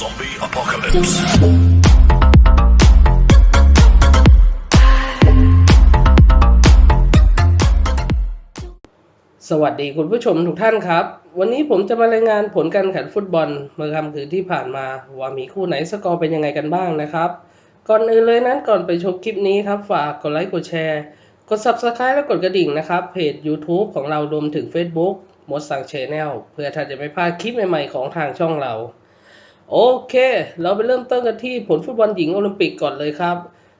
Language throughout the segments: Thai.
Zombie apocalypse. สวัสดีคุณผู้ชมทุกท่านครับ วันนี้ผมจะมารายงานผลการแข่งฟุตบอล เมื่อค่ำคืนที่ผ่านมาว่ามีคู่ไหนสกอร์เป็นยังไงกันบ้างนะครับ ก่อนอื่นเลยนั้นก่อนไปชมคลิปนี้ครับ ฝากกดไลค์กดแชร์ กด Subscribe และกดกระดิ่งนะครับ เพจ YouTube ของเรารวมถึง Facebook มดสั่งชแนลเพื่อท่านจะไม่พลาดคลิปใหม่ๆของทางช่องเรา โอเค เราไปเริ่มต้นกันที่ผลฟุตบอลหญิงโอลิมปิกก่อนเลยครับ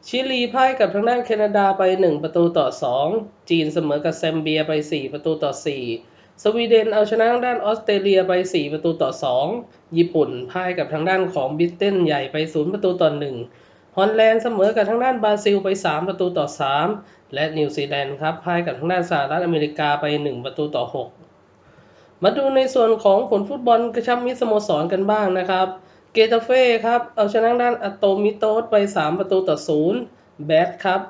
ชิลีพ่ายกับทางด้านแคนาดาไป 1 ประตูต่อ 2 จีนเสมอกับแซมเบียไป 4 ประตูต่อ 4 สวีเดนเอาชนะทางด้านออสเตรเลียไป 4 ประตูต่อ 2 ญี่ปุ่นพ่ายกับทางด้านของบริเตนใหญ่ไป 0 ประตูต่อ 1 ฮอลแลนด์เสมอกับทางด้านบราซิลไป 3 ประตูต่อ 3 และนิวซีแลนด์ครับพ่ายกับทางด้านสหรัฐอเมริกาไป 1 ประตูต่อ 6 มาดูในส่วนของผลฟุตบอลกระชับมิตรสโมสรกันบ้างนะครับ เกตาเฟ่ครับ เอาชนะด้านอตโตมิโตสไป 3 ประตูต่อ0แบทครับ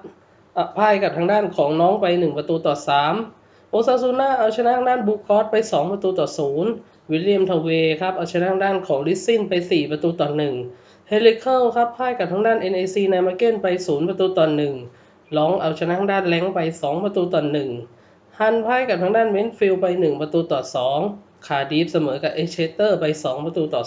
อะพ่ายกับทางด้านของน้องไป 1 ประตูต่อ 3 โอซาซูน่าเอาชนะด้านบูคอสไป 2 ประตูต่อ0วิลเลียมทเวครับ เอาชนะด้านของลิซซินไป 4 ประตูต่อ1เฮลิเคิลครับพ่ายกับทางด้าน NAC ไนมาเกนไป 0 ประตูต่อ1ลองเอาชนะด้านแรงไป 2 ประตูต่อ1 ฮันพ่ายกับทางด้านเวนฟิลไป 1 ประตูต่อ 2 คาดีฟเสมอกับเอเชสเตอร์ไป 2 ประตูต่อ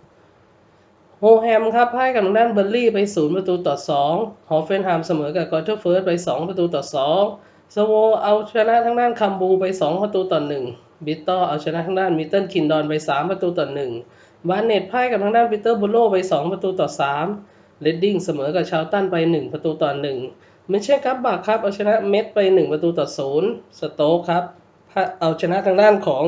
2 โฮแฮมครับพ่ายกับทางด้านเบอร์ลี่ไป 0 ประตูต่อ 2 ฮอฟเฟนไฮม์เสมอกับกอเทอร์เฟิร์สไป 2 ประตูต่อ 2 สโวเอาชนะทางด้านคัมบูไป 2 ประตูต่อ 1 บิตเตอร์เอาชนะทางด้านมิตเติลคินดอนไป 3 ประตูต่อ 1 บาร์เน็ตพ่ายกับทางด้านปีเตอร์บูโลไป 2 ประตูต่อ 3 เลดดิ้งเสมอกับชาวตันไป 1 ประตูต่อ 1 ไม่ใช่ครับบักครับเอาชนะเม็ดไป 1 ประตูต่อ0สโต๊กครับเอาชนะทางด้านของ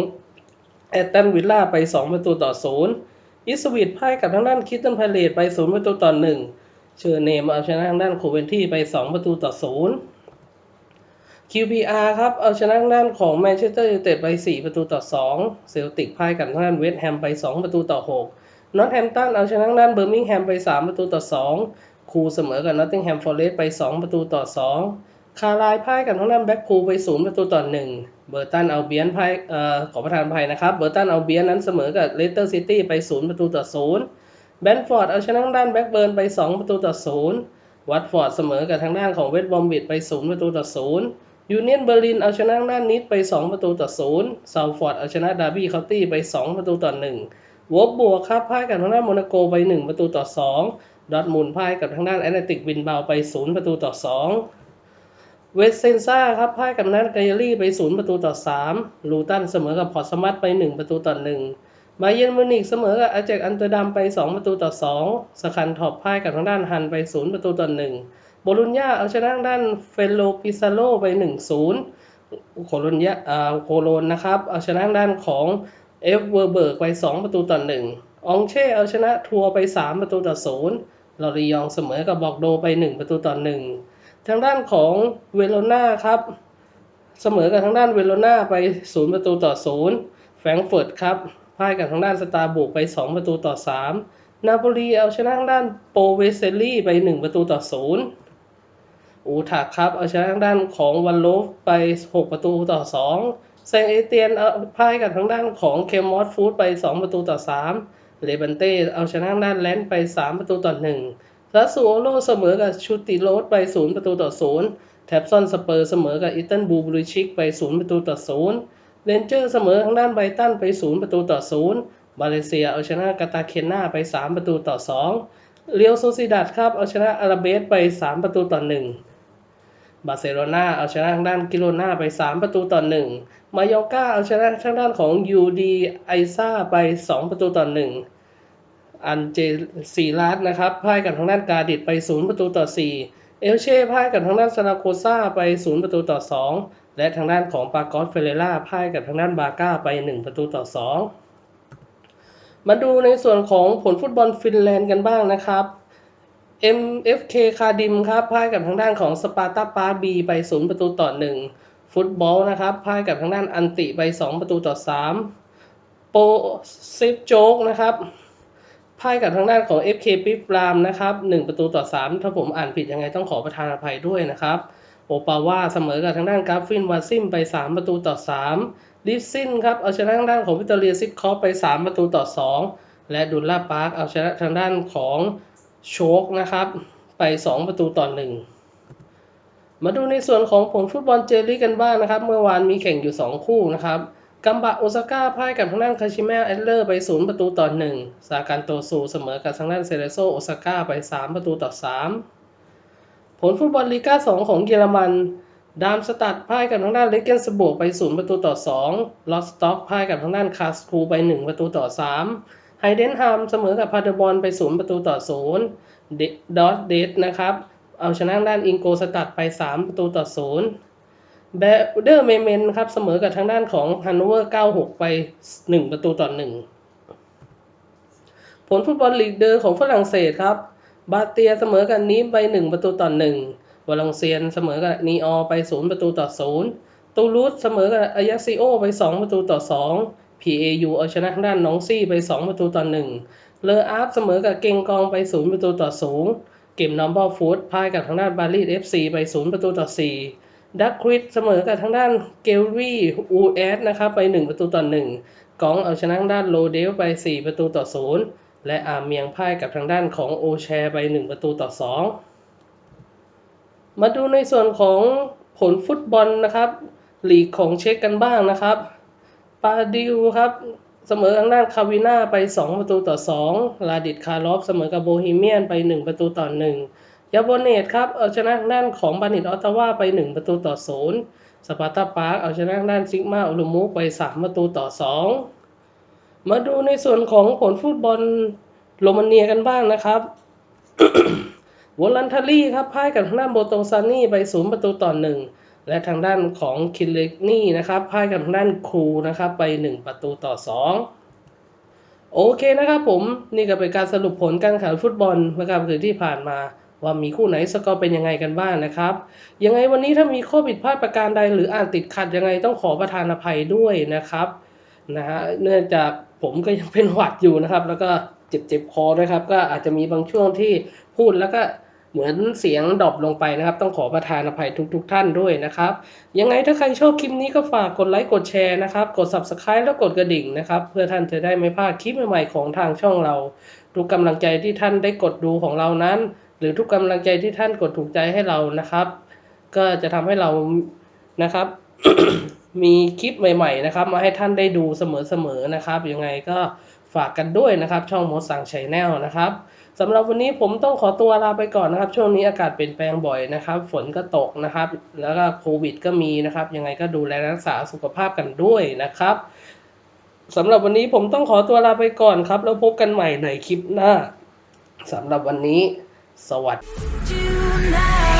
แอตตันวิลล่าไป 2 ประตูต่อ0อิสวิตพ่ายกับทางด้านคิตตันพาเลตไป 0 ประตูต่อ1เชอร์เนมเอาชนะทางด้านโคเวนที่ไป 2 ประตูต่อ0 QPR ครับ เอาชนะทางด้านของแมนเชสเตอร์ยูไนเต็ดไป 4 ประตูต่อ2เซลติกพ่ายกับทางด้านเวสต์แฮมไป 2 ประตูต่อ6นอตแฮมตันเอาชนะทางด้านเบอร์มิงแฮมไป 3 ประตูต่อ2 คูเสมอกับนอตติงแฮมฟอร์เรสต์ไป 2 ประตูต่อ 2 คาร์ไลน์พ่ายกับทางด้านแบ็กพูลไป 0 ประตูต่อ 1 เบอร์ตันเอาเบียนพ่ายเอ่อขอประทานอภัยนะครับ เบอร์ตันเอาเบียนนั้นเสมอกับเลสเตอร์ซิตี้ไป 0 ประตูต่อ 0 แบนฟอร์ดเอาชนะทางด้านแบ็กเบิร์นไป 2 ประตูต่อ 0 วัตฟอร์ดเสมอกับทางด้านของเวสต์บอมบิดไป 0 ประตูต่อ 0 ยูเนียนเบอร์ลินเอาชนะทางด้านนิดไป 2 ประตูต่อ0ซาวฟอร์ดเอาชนะดาร์บี้เคาน์ตี้ไป 2 ประตูต่อ 1วอบบวกครับพ่ายกับทางด้านโมนาโกไป 1 ประตูต่อ 2 ดอทมุนด์พ่ายกับทางด้านแอตเลติกวินเบาไป 0 ประตูต่อ 2 เวสเซนซ่าครับพ่ายกับนันกายารี่ไป 0 ประตูต่อ 3 ลูตันเสมอกับพอร์ตสมัตไป 1 ประตูต่อ1บาเยนมิวนิกเสมอกับอาเจกอันเตอร์ดัมไป 2 ประตูต่อ 2 สคันท็อปพ่ายกับทางด้านฮันไป 0 ประตูต่อ 1 โบลุญญาเอาชนะด้านเฟโลปิซาโลไป 1-0 โคโลนยาอ่โคโลนนะครับเอาชนะด้านของเอฟเวอร์เบิร์กไป 2 ประตูต่อ 1 องเช่เอาชนะทัวร์ไป 3 ประตูต่อ 0 ลอริยองเสมอกับบอกโดไป 1 ประตูต่อ1ทางด้านของเวโรนาครับ เสมอกับทางด้านเวโรนาไป 0 ประตูต่อ0แฟรงเฟิร์ตครับพ่ายกับทางด้านสตาร์บุกไป 2 ประตูต่อ 3 นาโปลีเอาชนะทางด้านโปเวเซลลี่ไป 1 ประตูต่อ0อูทักครับเอาชนะทางด้านของวันโลฟไป 6 ประตูต่อ2แซงเอเตียนเอาพ่ายกับทางด้านของเคมอสฟูดไป 2 ประตูต่อ 3 เลบันเต้เอาชนะทางด้านแลนด์ไป 3 ประตูต่อ1ซาสูโอโลเสมอกับชูติโรสไป 0 ประตูต่อ 0 แท็บซอนสเปอร์เสมอกับอิตันบูบริชิกไป 0 ประตูต่อ 0 เรนเจอร์เสมอทางด้านไบตันไป 0 ประตูต่อ0บาเลเซียเอาชนะกาตาเคนนาไป 3 ประตูต่อ 2 เรียวโซซิดัดครับเอาชนะอาราเบสไป 3 ประตูต่อ 1บาร์เซโลนาเอาชนะทางด้านกิโลนาไป 3 ประตูต่อ 1 มายอกาเอาชนะทางด้านของยูดีไอซ่าไป 2 ประตูต่อ 1 อันเจซีรัสนะครับพ่ายกับทางด้านกาดิดไป 0 ประตูต่อ 4 เอลเช่พ่ายกับทางด้านซาราโคซาไป 0 ประตูต่อ 2 และทางด้านของปากอสเฟเรล่าพ่ายกับทางด้านบาก้าไป 1 ประตูต่อ 2 มาดูในส่วนของผลฟุตบอลฟินแลนด์กันบ้างนะครับ MFK คาดิมครับพ่ายกับทางด้านของสปาร์ตาปาบีไป 0 ประตูต่อ 1 ฟุตบอลนะครับพ่ายกับทางด้านอันติไป 2 ประตูต่อ 3 โปซิฟโจ๊กนะครับ พ่ายกับทางด้านของ FK ปิฟรามนะครับ1ประตูต่อ 3 ถ้าผมอ่านผิดยังไงต้องขอประทานอภัยด้วยนะครับ โอปาว่าเสมอกับทางด้านกราฟฟินวาซิมไป 3 ประตูต่อ 3 ลิฟซินครับเอาชนะทางด้านของวิตเตอเรียซิกคอปไป 3 ประตูต่อ 2 และดุลล่าปาร์คเอาชนะทางด้านของโชคนะครับไป 2 ประตูต่อหนึ่งมาดูในส่วนของผลฟุตบอลเจลีกกันบ้างนะครับ เมื่อวานมีแข่งอยู่ 2 คู่นะครับ กัมบะโอซาก้าพ่ายกับทางด้านคาชิเมะแอเลอร์ไป 0 ประตูต่อ 1 ซากันโตซูเสมอกับทางด้านเซเรโซโอซาก้าไป 3 ประตูต่อ 3 ผลฟุตบอลลีกา2 ของเยอรมัน ดามสตัดพ่ายกับทางด้านเลเกนสบวกไป 0 ประตูต่อ 2 ลอสต็อกพ่ายกับทางด้านคาสคูไป 1 ประตูต่อ 3 ไฮเดนฮามเสมอกับพาเดอร์บอลไป 0 ประตูต่อ 0 ดอสเดดนะครับ เอาชนะทางด้านอิงโกสตัดไป 3 ประตูต่อ 0 แบเดอร์เมเมนครับเสมอกับทางด้านของฮันโนเวอร์ 96 ไป 1 ประตูต่อ 1 ผลฟุตบอลลีกเดอร์ของฝรั่งเศสครับ บาเตียเสมอกับนีมไป 1 ประตูต่อ 1วอลองเซียนเสมอกับนีออไป 0 ประตูต่อ 0 ตูลูสเสมอกับอายาซิโอไป 2 ประตูต่อ 2 PAU เอาชนะทางด้านน้องซี่ไป 2 ประตูต่อ 1 เลออาร์ฟเสมอกับเกงกองไป 0 ประตูต่อ 0 เกมนอมบอลฟูดพ่ายกับทางด้านบาลีเอฟซีไป 0 ประตูต่อ 4 ดักควิดเสมอกับทางด้านเกลวี่อูเอสนะครับไป 1 ประตูต่อ1กองเอาชนะทางด้านโลเดลไป 4 ประตูต่อ 0 และอาเมียงพ่ายกับทางด้านของโอแชร์ไป 1 ประตูต่อ 2 มาดูในส่วนของผลฟุตบอลนะครับลีกของเช็กกันบ้างนะครับปาดิวครับเสมอทางด้านคาวิน่าไป 2 ประตูต่อ 2 ลาดิดคาร์ลอฟเสมอกับโบฮีเมียนไป 1 ประตูต่อ 1 ยาโบเนตครับเอาชนะด้านของบานิดออตตาวาไป 1 ประตูต่อ0สปาร์ตาปาร์คเอาชนะด้านซิกมาอุลุมุไป 3 ประตูต่อ 2 มาดูในส่วนของผลฟุตบอลโรมาเนียกันบ้างนะครับวอลันทารีครับพ่ายกับทางด้านโบโตซานี่ไป 0 ประตูต่อ 1 และทางด้านของคินเลกนี่นะครับพ่ายกับทางด้านครูนะครับไป 1 ประตูต่อ 2 โอเคนะครับผม นี่ก็เป็นการสรุปผลการแข่งขันฟุตบอลเมื่อค่ำคืนที่ผ่านมา ว่ามีคู่ไหนสกอร์เป็นยังไงกันบ้างนะครับ ยังไงวันนี้ถ้ามีข้อผิดพลาดประการใดหรืออ่านติดขัดยังไงต้องขอประทานอภัยด้วยนะครับนะฮะเนื่องจากผมก็ยังเป็นหวัดอยู่นะครับ แล้วก็เจ็บเจ็บคอด้วยครับ ก็อาจจะมีบางช่วงที่พูดแล้วก็เหมือนเสียงดรอปลงไปนะครับ ต้องขอประทานอภัยทุกๆท่านด้วยนะครับ ยังไงถ้าใครชอบคลิปนี้ก็ฝากกดไลค์กดแชร์นะครับ กด subscribe แล้วกดกระดิ่งนะครับ เพื่อท่านจะได้ไม่พลาดคลิปใหม่ๆของทางช่องเรา ทุกกำลังใจที่ท่านได้กดดูของเรานั้น หรือทุกกำลังใจที่ท่านกดถูกใจให้เรานะครับ ก็จะทำให้เรานะครับ มีคลิปใหม่ ๆ นะครับ มาให้ท่านได้ดูเสมอๆนะครับยังไงก็ฝากกันด้วยนะครับ ช่องมดสั่งชัยแนลนะครับสำหรับวันนี้ผมต้องขอตัวลาไปก่อนนะครับ ช่วงนี้อากาศเปลี่ยนแปลงบ่อยนะครับ ฝนก็ตกนะครับ แล้วก็โควิดก็มีนะครับ ยังไงก็ดูแลรักษาสุขภาพกันด้วยนะครับสำหรับวันนี้ผมต้องขอตัวลาไปก่อนครับ แล้วพบกันใหม่ในคลิปหน้าสำหรับวันนี้ สวัสดี Tonight